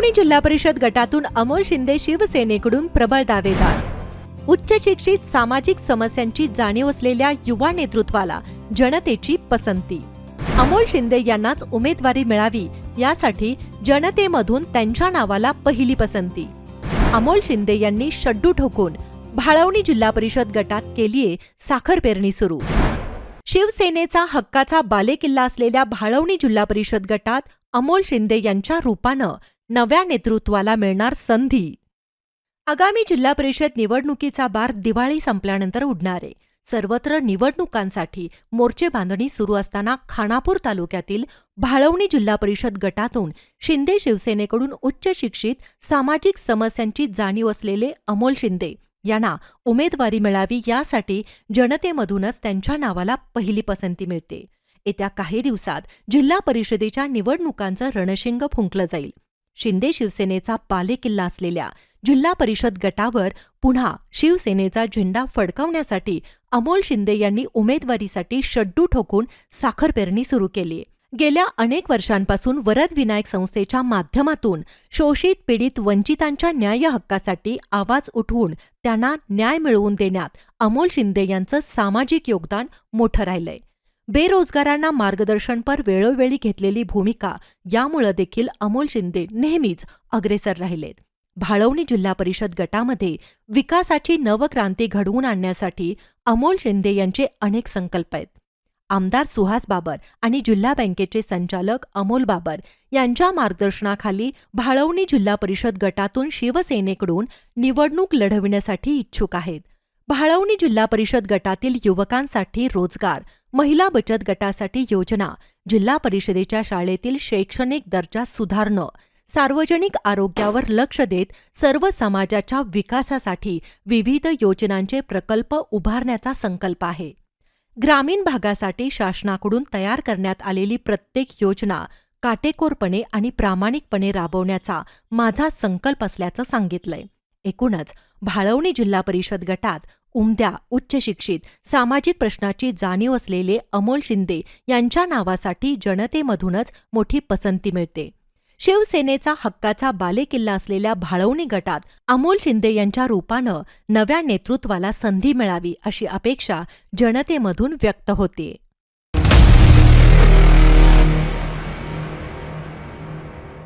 भाळवणी जिल्हा परिषद गटातून अमोल शिंदे शिवसेनेकडून प्रबळ दावेदार. उच्च शिक्षित सामाजिक समस्यांची जाणीव असलेल्या युवा नेतृत्वाला जनतेची पसंती. अमोल शिंदे यांनाच उमेदवारी मिळावी यासाठी जनतेमधून त्यांच्या नावाला पहिली पसंती. अमोल शिंदे यांनी शड्डू ठोकून भाळवणी जिल्हा परिषद गटात केलीये साखर पेरणी सुरू. शिवसेनेचा हक्काचा बालेकिल्ला असलेल्या भाळवणी जिल्हा परिषद गटात अमोल शिंदे यांच्या रूपानं नव्या नेतृत्वाला मिळणार संधी. आगामी जिल्हा परिषद निवडणुकीचा बार दिवाळी संपल्यानंतर उडणार आहे. सर्वत्र निवडणुकांसाठी मोर्चे बांधणी सुरू असताना खानापूर तालुक्यातील भाळवणी जिल्हा परिषद गटातून शिंदे शिवसेनेकडून उच्च शिक्षित सामाजिक समस्यांची जाणीव असलेले अमोल शिंदे यांना उमेदवारी मिळावी यासाठी जनतेमधूनच त्यांच्या नावाला पहिली पसंती मिळते. येत्या काही दिवसात जिल्हा परिषदेच्या निवडणुकांचं रणशिंग फुंकलं जाईल. शिंदे शिवसेनेचा बालेकिल्ला असलेल्या जिल्हा परिषद गटावर पुन्हा शिवसेनेचा झेंडा फडकावण्यासाठी अमोल शिंदे यांनी उमेदवारीसाठी शड्डू ठोकून साखर पेरणी सुरू केली. गेल्या अनेक वर्षांपासून वरद विनायक संस्थेच्या माध्यमातून शोषित पीडित वंचितांच्या न्याय हक्कासाठी आवाज उठवून त्यांना न्याय मिळवून देण्यात अमोल शिंदे यांचं सामाजिक योगदान मोठं राहिलंय. बेरोजगारांना मार्गदर्शनपर वेळोवेळी घेतलेली भूमिका यामुळं देखील अमोल शिंदे नेहमीच अग्रेसर राहिलेत. भाळवणी जिल्हा परिषद गटामध्ये विकासाची नवक्रांती घडवून आणण्यासाठी अमोल शिंदे यांचे अनेक संकल्प आहेत. आमदार सुहास बाबर आणि जिल्हा बँकेचे संचालक अमोल बाबर यांच्या मार्गदर्शनाखाली भाळवणी जिल्हा परिषद गटातून शिवसेनेकडून निवडणूक लढविण्यासाठी इच्छुक आहेत. भाळवणी जिल्हा परिषद गटातील युवकांसाठी रोजगार महिला बचत गटासाठी योजना जिल्हा परिषदेच्या शाळेतील शैक्षणिक दर्जा सुधारणं सार्वजनिक आरोग्यावर लक्ष देत सर्व समाजाच्या विकासासाठी विविध योजनांचे प्रकल्प उभारण्याचा संकल्प आहे. ग्रामीण भागासाठी शासनाकडून तयार करण्यात आलेली प्रत्येक योजना काटेकोरपणे आणि प्रामाणिकपणे राबवण्याचा माझा संकल्प असल्याचं सांगितलंय. एकूणच भाळवणी जिल्हा परिषद गटात उमद्या उच्च शिक्षित सामाजिक प्रश्नाची जाणीव असलेले अमोल शिंदे यांच्या नावासाठी जनतेमधूनच मोठी पसंती मिळते. शिवसेनेचा हक्काचा बालेकिल्ला असलेल्या भाळवणी गटात अमोल शिंदे यांच्या रूपानं नव्या नेतृत्वाला संधी मिळावी अशी अपेक्षा जनतेमधून व्यक्त होतीये